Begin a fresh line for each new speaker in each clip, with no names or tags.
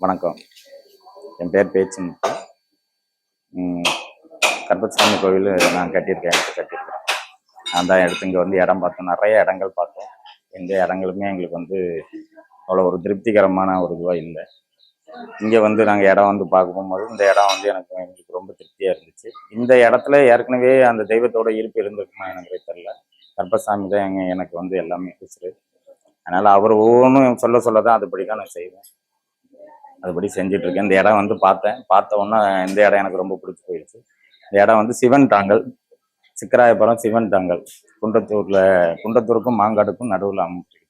வணக்கம். என் பேர் பேச்சுமுத்து கருப்பசாமி கோவில் நான் கட்டியிருக்கேன் எனக்கு கட்டியிருக்கேன். நான் தான் எடுத்து இங்கே வந்து இடம் பார்த்தோம் நிறைய இடங்கள் பார்த்தோம் எந்த இடங்களுமே எங்களுக்கு வந்து அவ்வளோ ஒரு திருப்திகரமான ஒரு இதுவாக இல்லை. இங்கே வந்து நாங்கள் இடம் வந்து பார்க்கும்போது இந்த இடம் வந்து எனக்கு எங்களுக்கு ரொம்ப திருப்தியாக இருந்துச்சு. இந்த இடத்துல ஏற்கனவே அந்த தெய்வத்தோட இருப்பு இருந்திருக்குமா எனக்கு தெரில கர்ப்பசாமி தான் எங்க எனக்கு வந்து எல்லாமே பேசுறது அதனால் அவர் ஒவ்வொன்றும் சொல்ல சொல்ல தான் அதுபடி தான் நான் செய்வேன். அதுபடி செஞ்சிட்ருக்கேன். இந்த இடம் வந்து பார்த்தேன். பார்த்த உடனே இந்த இடம் எனக்கு ரொம்ப பிடிச்சி போயிடுச்சு. இந்த இடம் வந்து சிவன் தாங்கல் சிக்கராயபுரம் சிவன் தாங்கல். குன்றத்தூரில் குன்றத்தூருக்கும் மாங்காடுக்கும் நடுவில் அமைச்சிருக்கு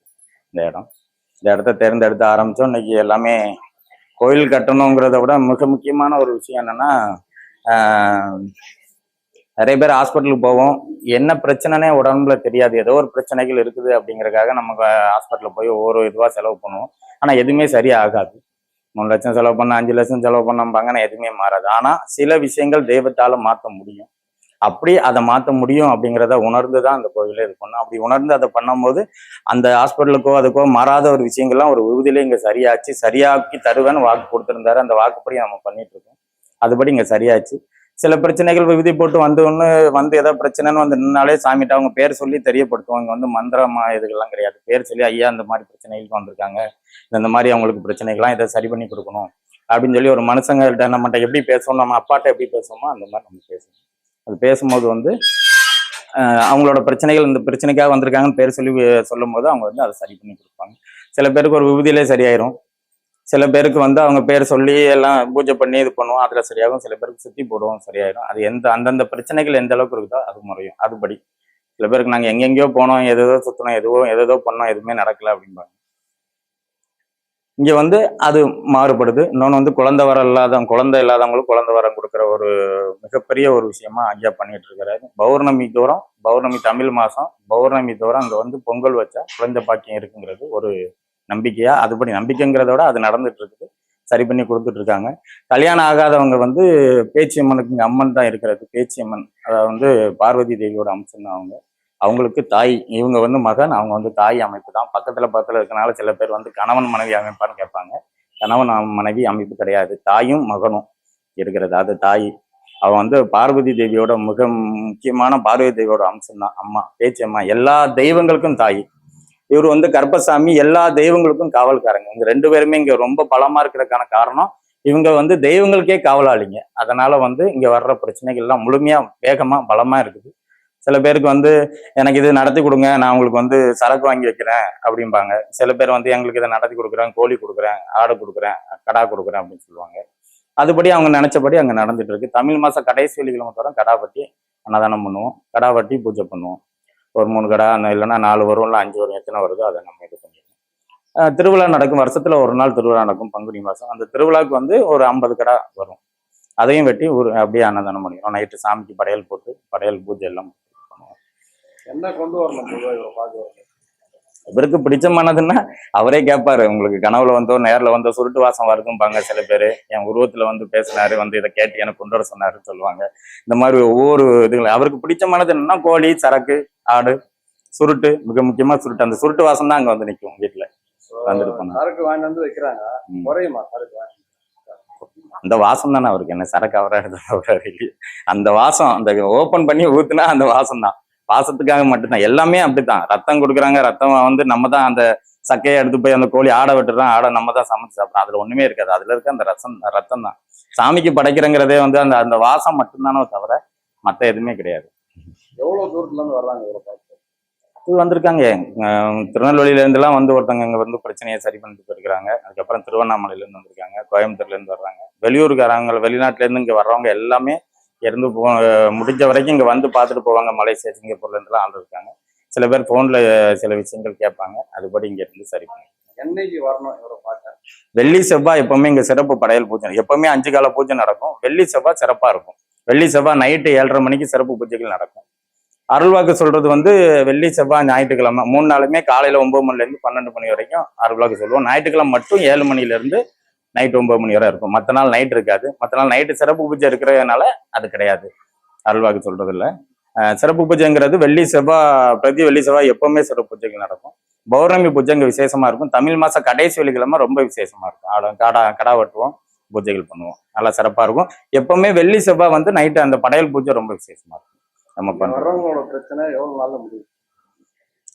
இந்த இடம். இந்த இடத்த தேர்ந்தெடுத்து ஆரம்பித்தோம் இன்னைக்கு எல்லாமே கோயில் கட்டணுங்கிறத விட மிக முக்கியமான ஒரு விஷயம் என்னென்னா நிறைய பேர் ஹாஸ்பிட்டலுக்கு போவோம். என்ன பிரச்சனைனே உடம்புல தெரியாது. ஏதோ ஒரு பிரச்சனைகள் இருக்குது அப்படிங்கிறக்காக நமக்கு ஹாஸ்பிட்டலில் போய் ஒவ்வொரு இதுவாக செலவு பண்ணுவோம். ஆனால் எதுவுமே சரியாகாது. மூணு லட்சம் செலவு பண்ண அஞ்சு லட்சம் செலவு பண்ணாங்க எதுவுமே மாறாது. ஆனால் சில விஷயங்கள் தெய்வத்தால் மாற்ற முடியும். அப்படி அதை மாற்ற முடியும் அப்படிங்கிறத உணர்ந்து தான் அந்த கோயிலே இது பண்ணும். அப்படி உணர்ந்து அதை பண்ணும்போது அந்த ஹாஸ்பிட்டலுக்கோ அதுக்கோ மாறாத ஒரு விஷயங்கள்லாம் ஒரு விருதிலே இங்கே சரியாச்சு சரியாக்கி தருவேன்னு வாக்கு கொடுத்துருந்தாரு. அந்த வாக்குப்படி நம்ம பண்ணிட்டு இருக்கோம். அதுபடி இங்கே சரியாச்சு. சில பிரச்சனைகள் விபதி போட்டு வந்து ஒன்று வந்து ஏதோ பிரச்சனைன்னு வந்து நின்னாலே சாமிகிட்ட அவங்க பேர் சொல்லி தெரியப்படுத்துவாங்க வந்து மந்திரமா இதுகள்லாம் கிடையாது. பேர் சொல்லி ஐயா இந்த மாதிரி பிரச்சனைகளுக்கு வந்திருக்காங்க. இந்த மாதிரி அவங்களுக்கு பிரச்சனைகள்லாம் இதை சரி பண்ணி கொடுக்கணும் அப்படின்னு சொல்லி ஒரு மனுஷங்கள்ட்ட நம்மகிட்ட எப்படி பேசணும் நம்ம அப்பாட்ட எப்படி பேசுவோமோ அந்த மாதிரி நம்ம பேசணும் அது பேசும்போது வந்து அவங்களோட பிரச்சனைகள் இந்த பிரச்சனைக்காக வந்திருக்காங்கன்னு பேர் சொல்லி சொல்லும்போது அவங்க வந்து அதை சரி பண்ணி கொடுப்பாங்க. சில பேருக்கு ஒரு விபதியிலே சரியாயிரும். சில பேருக்கு வந்து அவங்க பேர் சொல்லி எல்லாம் பூஜை பண்ணி இது பண்ணுவோம். அதில் சரியாகும். சில பேருக்கு சுத்தி போடுவோம். சரியாயிடும். அது எந்த அந்தந்த பிரச்சனைகள் எந்த அளவுக்கு இருக்குதோ அது முறையும். அதுபடி. சில பேருக்கு நாங்கள் எங்கெங்கேயோ போனோம். எதோ சுத்தணும் எதுவோ எதோ பண்ணோம். எதுவுமே நடக்கல அப்படிம்பாங்க. இங்க வந்து அது மாறுபடுது. இன்னொன்று வந்து குழந்தை வரம் இல்லாதவங்க குழந்தை இல்லாதவங்களுக்கு குழந்தை வரம் கொடுக்குற ஒரு மிகப்பெரிய ஒரு விஷயமா ஐயா பண்ணிட்டு இருக்கிறாரு பௌர்ணமி தூரம் பௌர்ணமி தமிழ் மாதம் பௌர்ணமி தூரம் அங்கே வந்து பொங்கல் வச்சா குழந்தை பாக்கியம் இருக்குங்கிறது ஒரு நம்பிக்கையா? அதுபடி நம்பிக்கைங்கிறத விட அது நடந்துட்டு இருக்குது சரி பண்ணி கொடுத்துட்டு இருக்காங்க கல்யாணம் ஆகாதவங்க வந்து பேச்சியம்மனுக்கு இங்கே அம்மன் தான் இருக்கிறது. பேச்சியம்மன் அதாவது வந்து பார்வதி தேவியோட அம்சம் தான் அவங்க. அவங்களுக்கு தாய் இவங்க வந்து மகன் அவங்க வந்து தாய் அமைப்பு தான். பக்கத்தில் பக்கத்தில் இருக்கனால சில பேர் வந்து கணவன் மனைவி அமைப்பான்னு கேட்பாங்க. கணவன் மனைவி அமைப்பு கிடையாது. தாயும் மகனும் இருக்கிறது. அது தாய். அவன் வந்து பார்வதி தேவியோட மிக முக்கியமான பார்வதி தேவியோட அம்சம் தான். அம்மா பேச்சியம்மா எல்லா தெய்வங்களுக்கும் தாய். இவர் வந்து கருப்பசாமி எல்லா தெய்வங்களுக்கும் காவல்காரங்க. இவங்க ரெண்டு பேருமே இங்க ரொம்ப பலமா இருக்கிறதுக்கான காரணம் இவங்க வந்து தெய்வங்களுக்கே காவலாளிங்க. அதனால வந்து இங்க வர்ற பிரச்சனைகள் எல்லாம் முழுமையா வேகமா பலமா இருக்குது. சில பேருக்கு வந்து எனக்கு இது நடத்தி கொடுங்க நான் உங்களுக்கு வந்து சரக்கு வாங்கி வைக்கிறேன் அப்படிம்பாங்க. சில பேர் வந்து எங்களுக்கு இதை நடத்தி கொடுக்குறேன் கோழி கொடுக்குறேன் ஆடு கொடுக்குறேன் கடா கொடுக்குறேன் அப்படின்னு சொல்லுவாங்க. அதுபடி அவங்க நினைச்சபடி அங்கே நடந்துட்டு இருக்கு. தமிழ் மாசம் கடைசி வெள்ளிக்கிழமை தோறும் கடா அன்னதானம் பண்ணுவோம். கடா பூஜை பண்ணுவோம். ஒரு மூணு கடை அந்த இல்லைன்னா நாலு வரும் இல்லை அஞ்சு வரும் எத்தனை வருதோ அதை நம்ம இது பண்ணிடுவோம் திருவிழா நடக்கும். வருஷத்துல ஒரு நாள் திருவிழா நடக்கும் பங்குனி மாசம் அந்த திருவிழாவுக்கு வந்து ஒரு ஐம்பது கடை வரும். அதையும் வெட்டி ஒரு அப்படியே அன்னதானம் பண்ணிடுவோம் நைட்டு சாமிக்கு படையல் போட்டு படையல் பூஜை எல்லாம்
என்ன கொண்டு வரணும்
இவருக்கு பிடிச்சமானதுன்னா அவரே கேட்பாரு உங்களுக்கு கனவுல வந்தோ நேர்ல வந்தோ சுருட்டு வாசம் வருதும்பாங்க சில பேர். என் உருவத்துல வந்து பேசினாரு வந்து இதை கேட்டு எனக்கு கொண்டு வர சொன்னாருன்னு சொல்லுவாங்க. இந்த மாதிரி ஒவ்வொரு இதுகளும் அவருக்கு பிடிச்சமானது என்னன்னா கோழி சரக்கு ஆடு சுருட்டு மிக முக்கியமா சுருட்டு. அந்த சுருட்டு வாசம் தான் அங்க வந்து நிற்கும் வீட்டுல வந்துட்டு போனா.
சரக்கு வாங்கி வந்து வைக்கிறாங்க. குறையுமா சரக்கு
அந்த வாசம் தானே அவருக்கு. என்ன சரக்கு அவரா எடுத்து அந்த வாசம் அந்த ஓபன் பண்ணி ஊத்துனா அந்த வாசம் தான். வாசத்துக்காக மட்டும்தான். எல்லாமே அப்படித்தான். ரத்தம் கொடுக்குறாங்க. ரத்தம் வந்து நம்ம தான் அந்த சக்கையை எடுத்து போய் அந்த கோழி ஆடை விட்டுறோம் ஆடை நம்ம தான் சமைச்சு சாப்பிட்றோம் அதுல ஒண்ணுமே இருக்காது. அதுல இருக்க அந்த ரசம் ரத்தம் தான். சாமிக்கு படைக்கிறங்கிறதே வந்து அந்த அந்த வாசம் மட்டும்தானே தவிர மத்த எதுவுமே கிடையாது.
எவ்வளவு தூரத்துல இருந்து வர்றாங்க இவரை பார்க்க
இது வந்திருக்காங்க. அஹ் திருநெல்வேலியில இருந்துலாம் வந்து ஒருத்தவங்க இங்க வந்து பிரச்சனையை சரி பண்ணிட்டு போயிருக்காங்க அதுக்கப்புறம் திருவண்ணாமலையில இருந்து வந்திருக்காங்க. கோயம்புத்தூர்ல இருந்து வர்றாங்க. வெளியூருக்காரங்க வெளிநாட்டுல இருந்து இங்க வர்றவங்க எல்லாமே இருந்து போ முடிஞ்ச வரைக்கும் இங்க வந்து பார்த்துட்டு போவாங்க. மலேசியா சிங்கப்பூர்ல இருந்துலாம் ஆள் இருக்காங்க. சில பேர் போன்ல சில விஷயங்கள் கேட்பாங்க. அதுபடி இங்க இருந்து சரி பண்ணி.
என்னைக்கு வரணும் இவரை பார்க்க?
வெள்ளி செவ்வாய் எப்பவுமே இங்க சிறப்பு படையல் பூஜை எப்பவுமே அஞ்சு கால பூஜை நடக்கும். வெள்ளி செவ்வாய் சிறப்பா இருக்கும். வெள்ளி செவ்வாய் நைட்டு ஏழரை மணிக்கு சிறப்பு பூஜைகள் நடக்கும். அருள்வாக்கு சொல்றது வந்து வெள்ளி செவ்வாய் ஞாயிற்றுக்கிழமை. மூணு நாளுமே காலையில ஒன்பது மணிலேருந்து பன்னெண்டு மணி வரைக்கும் அருள்வாக்கு சொல்லுவோம். ஞாயிற்றுக்கிழமை மட்டும் ஏழு மணிலேருந்து நைட்டு நைட் ஒன்பது மணி வரை இருக்கும். மற்ற நாள் நைட் இருக்காது. மற்ற நாள் நைட்டு சிறப்பு பூஜை இருக்கிறதுனால அது கிடையாது. அருள்வாக்கு சொல்றது இல்லை சிறப்பு பூஜைங்கிறது வெள்ளி செவ்வாய் பிரதி வெள்ளி செவ்வாய் எப்பவுமே சிறப்பு பூஜைகள் நடக்கும். பௌர்ணமி பூஜை இங்கே விசேஷமா இருக்கும். தமிழ் மாசம் கடைசி வெள்ளிக்கிழமை ரொம்ப விசேஷமா இருக்கும். ஆட காடா கடா வெட்டுவோம் பூஜைகள் பண்ணுவோம். நல்லா சிறப்பா இருக்கும். எப்பவுமே வெள்ளி செவ்வாய் வந்து நைட்டு அந்த படையல் பூஜை ரொம்ப விசேஷமா இருக்கும். நம்ம
வர்றவங்களோட பிரச்சனை எவ்வளவு நாள்ல முடியும்?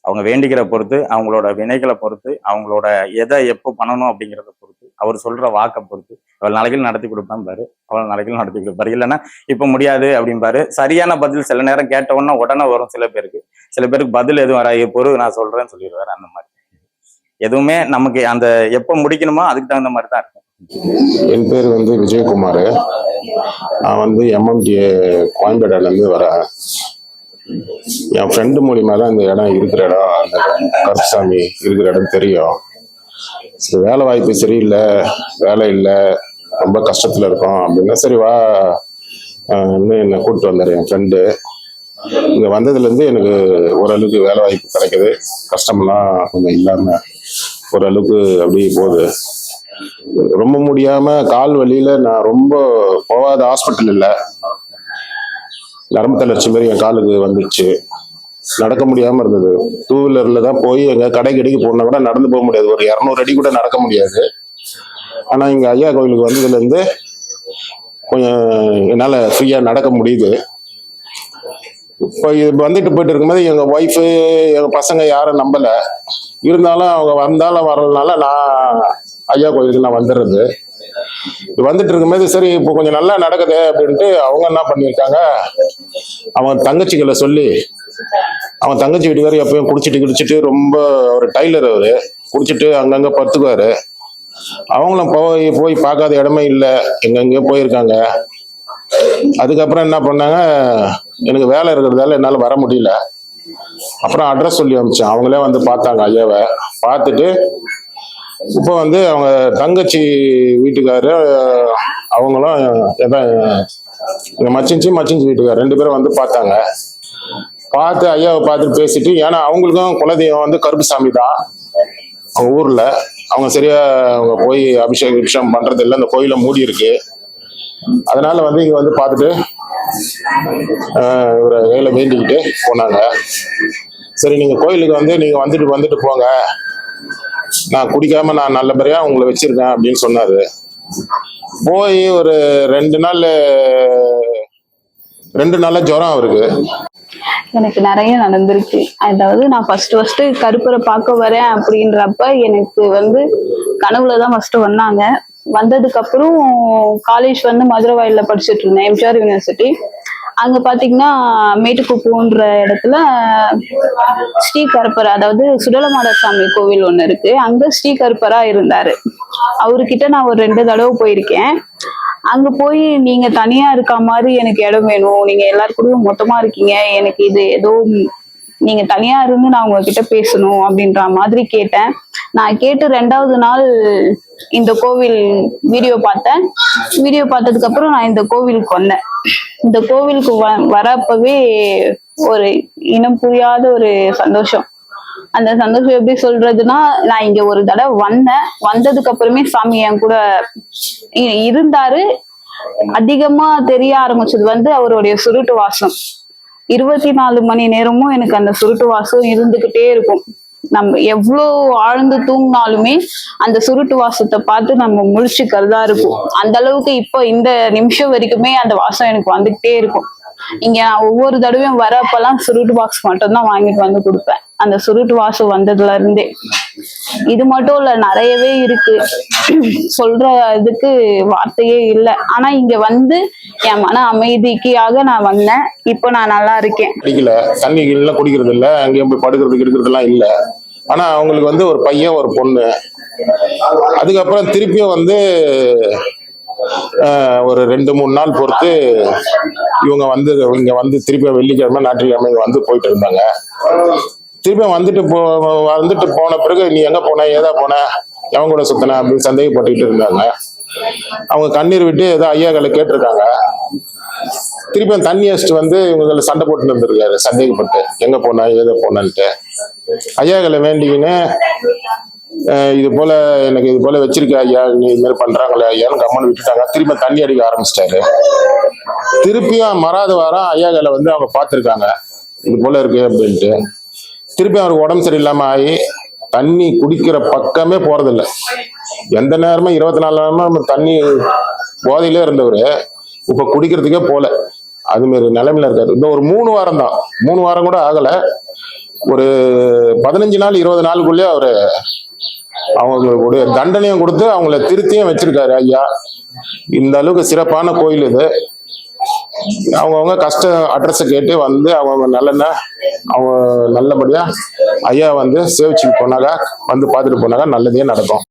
அவங்க வேண்டிக்கிற பொறுத்து அவங்களோட வினைகளை பொறுத்து அவங்களோட எதை எப்போ பண்ணணும் அப்படிங்கிறத பொறுத்து அவர் சொல்ற வாக்கை பொறுத்து அவள் நாளைக்கு நடத்தி கொடுப்பேன் பாரு அவள் நாளைக்கு நடத்தி கொடுப்பாரு இல்லைன்னா இப்போ முடியாது அப்படிம்பாரு சரியான பதில் சில நேரம் கேட்ட உடனே உடனே வரும் சில பேருக்கு. சில பேருக்கு பதில் எதுவும் வராது. பொறு நான் சொல்றேன்னு சொல்லிடுவாரு. அந்த மாதிரி. எதுவுமே நமக்கு அந்த எப்போ முடிக்கணுமோ அதுக்கு தகுந்த மாதிரி தான் இருக்கும்.
என் பேர் வந்து விஜயகுமார். நான் வந்து எம்எம்டிஏ கோயம்பேடுலேருந்து வரேன். என் ஃப்ரெண்டு மூலிமா தான் இந்த இடம் இருக்கிற இடம் அந்த கருப்புசாமி இருக்கிற இடம் தெரியும். சரி வேலை வாய்ப்பு சரியில்லை வேலை இல்லை ரொம்ப கஷ்டத்தில் இருக்கோம் அப்படின்னா சரி வா. இன்னும் என்னை கூப்பிட்டு வந்தார் என் ஃப்ரெண்டு இங்கே வந்ததுலேருந்து எனக்கு ஓரளவுக்கு வேலை வாய்ப்பு கிடைக்குது. கஷ்டமெல்லாம் கொஞ்சம் இல்லாமல் ஓரளவுக்கு அப்படியே போகுது. ரொம்ப முடியாம கால் வழியில நான் ரொம்ப போகாத ஹாஸ்பிட்டல் இல்ல. நரம்பு தளர்ச்சி மாதிரி என் காலுக்கு வந்துச்சு. நடக்க முடியாம இருந்தது. டூ வீலர்ல தான் போய் எங்க கடை கடைக்கு போனா கூட நடந்து போக முடியாது. ஒரு இரநூறு அடி கூட நடக்க முடியாது. ஆனா இங்க ஐயா கோயிலுக்கு வந்ததுல இருந்து கொஞ்சம் என்னால ஃப்ரீயா நடக்க முடியுது. இப்போ இது வந்துட்டு போயிட்டு இருக்கும்போது எங்க ஒய்ஃபு எங்க பசங்க யாரும் நம்பல. இருந்தாலும் அவங்க வந்தாலும் வரலனால நான் ஐயா கோயிலுக்கு நான் வந்துடுறது வந்துட்டு இருக்கும்போது சரி இப்போ கொஞ்சம் நல்லா நடக்குது அப்படின்ட்டு அவங்க என்ன பண்ணியிருக்காங்க? அவன் தங்கச்சிகளை சொல்லி அவன் தங்கச்சி வீட்டுக்காரர் எப்பயும் குடிச்சிட்டு குடிச்சிட்டு ரொம்ப ஒரு டைலர் அவரு. குடிச்சிட்டு அங்கங்க பத்துக்குவாரு அவங்களும் போய் போய் பார்க்காத இடமே இல்லை. எங்கெங்கயோ போயிருக்காங்க. அதுக்கப்புறம் என்ன பண்ணாங்க? எனக்கு வேலை இருக்கிறதால என்னால் வர முடியல. அப்புறம் அட்ரஸ் சொல்லி அனுப்பிச்சேன். அவங்களே வந்து பார்த்தாங்க ஐயாவை. பார்த்துட்டு இப்போ வந்து அவங்க தங்கச்சி வீட்டுக்காரு அவங்களும் எதான் மச்சிஞ்சி மச்சிஞ்சி வீட்டுக்கார். ரெண்டு பேரும் வந்து பார்த்தாங்க. பார்த்து ஐயாவை பார்த்துட்டு பேசிட்டு ஏன்னா அவங்களுக்கும் குலதெய்வம் வந்து கருப்புசாமி தான். அவங்க ஊர்ல. அவங்க சரியா அவங்க போய் அபிஷேகம் அபிஷேகம் பண்றது இல்லை அந்த கோயில மூடி இருக்கு. அதனால வந்து இங்க வந்து பார்த்துட்டு இவரை கையில வேண்டிக்கிட்டு போனாங்க. சரி நீங்க கோயிலுக்கு வந்து நீங்க வந்துட்டு வந்துட்டு போங்க. நான் குடிக்காம நான் நல்லபடியா உங்களை வச்சிருக்கேன் அப்படின்னு சொன்னாரு. போய் ஒரு ரெண்டு நாள் ரெண்டு நாள்ல ஜுரம் அவருக்கு.
எனக்கு நிறைய நடந்திருக்கு. அதாவது நான் ஃபர்ஸ்ட் ஃபர்ஸ்ட் கருப்பரை பார்க்க வரேன் அப்படின்றப்ப எனக்கு வந்து கனவுல தான் ஃபர்ஸ்ட் வந்தாங்க. வந்ததுக்கு அப்புறம் காலேஜ் வந்து மதுரை வயல்ல படிச்சுட்டு இருந்தேன். எம்ஜிஆர் யூனிவர்சிட்டி அங்க பாத்தீங்கன்னா மேட்டுக்குப்பூன்ற இடத்துல ஸ்ரீ கருப்பர் அதாவது சுடலமாட சாமி கோவில் ஒண்ணு இருக்கு. அங்க ஸ்ரீ கருப்பரா இருந்தாரு. அவர்கிட்ட நான் ஒரு ரெண்டு தடவை போயிருக்கேன். அங்க போய் நீங்க தனியா இருக்க மாதிரி எனக்கு இடம் வேணும். நீங்க எல்லாருக்கூடயும் மொத்தமா இருக்கீங்க. எனக்கு இது ஏதோ நீங்க தனியா இருந்து நான் உங்ககிட்ட பேசணும் அப்படின்ற மாதிரி கேட்டேன். நான் கேட்டு ரெண்டாவது நாள் இந்த கோவில் வீடியோ பார்த்தேன். வீடியோ பார்த்ததுக்கு அப்புறம் நான் இந்த கோவிலுக்கு வந்தேன். இந்த கோவிலுக்கு வ வரப்பவே ஒரு இனம் புரியாத ஒரு சந்தோஷம். அந்த சந்தோஷம் எப்படி சொல்றதுன்னா நான் இங்க ஒரு தடவை வந்தேன். வந்ததுக்கு அப்புறமே சாமி என் கூட இருந்தாரு. அதிகமா தெரிய ஆரம்பிச்சது வந்து அவருடைய சுருட்டு வாசம். இருபத்தி நாலு மணி நேரமும் எனக்கு அந்த சுருட்டு வாசம் இருந்துகிட்டே இருக்கும். நம்ம எவ்வளோ ஆழ்ந்து தூங்கினாலுமே அந்த சுருட்டு வாசத்தை பார்த்து நம்ம முழிச்சுக்கிறதா இருக்கும். அந்த அளவுக்கு இப்போ இந்த நிமிஷம் வரைக்குமே அந்த வாசம் எனக்கு வந்துகிட்டே இருக்கும். இங்க நான் ஒவ்வொரு தடவையும் வரப்பெல்லாம் சுருட்டு பாக்ஸ் மட்டும்தான் வாங்கிட்டு வந்து கொடுப்பேன். அந்த சுருட்டு வாசம் வந்ததுல இருந்தே. இது மட்டும் இல்ல நிறையவே இருக்கு. சொல்ற இதுக்கு வார்த்தையே இல்லை. ஆனா இங்க வந்து என் மன அமைதிக்காக நான் வந்தேன். இப்போ நான் நல்லா இருக்கேன்.
குடிக்கல. தண்ணி எல்லாம் குடிக்கிறது இல்ல. அங்கேயும் போய் படுக்கிறதுக்கு இருக்கிறதுலாம் இல்ல. ஆனா அவங்களுக்கு வந்து ஒரு பையன் ஒரு பொண்ணு. அதுக்கப்புறம் திருப்பியும் வந்து ஆஹ், ஒரு ரெண்டு மூணு நாள் பொறுத்து இவங்க வந்து இங்க வந்து திருப்பியும் வெள்ளிக்கிழமை ஞாயிற்றுக்கிழமை இங்க வந்து போயிட்டு இருந்தாங்க. திருப்பியும் வந்துட்டு போ வந்துட்டு போன பிறகு நீ எங்க போன ஏதா போன? எவன் கூட சுத்தின அப்படின்னு சந்தேகப்பட்டுக்கிட்டு இருந்தாங்க. அவங்க கண்ணீர் விட்டு ஏதோ ஐயாக்களை கேட்டிருக்காங்க. திருப்பியும் தண்ணி அடிச்சுட்டு வந்து இவங்களை சண்டை போட்டு இருந்திருக்காரு. சந்தேகப்பட்டு எங்க போனா ஏதோ போனான்ட்டு. ஐயாக்களை வேண்டிக்கின்னு இது போல எனக்கு இது போல வச்சிருக்க ஐயா நீ இது மாதிரி பண்றாங்களே ஐயான்னு கம்மன் விட்டுட்டாங்க. திரும்ப தண்ணி அடிக்க ஆரம்பிச்சிட்டாரு. திருப்பியும் மறாத வாரம் ஐயாக்களை வந்து அவங்க பார்த்துருக்காங்க. இது போல இருக்கு அப்படின்ட்டு. திருப்பி அவருக்கு உடம்பு சரியில்லாம ஆகி தண்ணி குடிக்கிற பக்கமே போறதில்ல. எந்த நேரமும் இருபத்தி நாலு நேரமும் தண்ணி போதையிலே இருந்தவர். இப்ப குடிக்கிறதுக்கே போல. அது மாரி நிலைமையில இருக்காரு. இந்த ஒரு மூணு வாரம் தான். மூணு வாரம் கூட ஆகல. ஒரு பதினஞ்சு நாள் இருபது நாளுக்குள்ளே அவரு அவங்களுடைய தண்டனையும் கொடுத்து அவங்கள திருத்தியும் வச்சிருக்காரு ஐயா. இந்த அளவுக்கு சிறப்பான கோயில் இது. அவங்கவுங்க கஷ்ட அட்ரஸை கேட்டு வந்து அவங்கவுங்க நல்லெண்ண அவங்க நல்லபடியாக ஐயா வந்து சேவிச்சுட்டு போனாக்கா வந்து பார்த்துட்டு போனாக்கா நல்லதே நடக்கும்.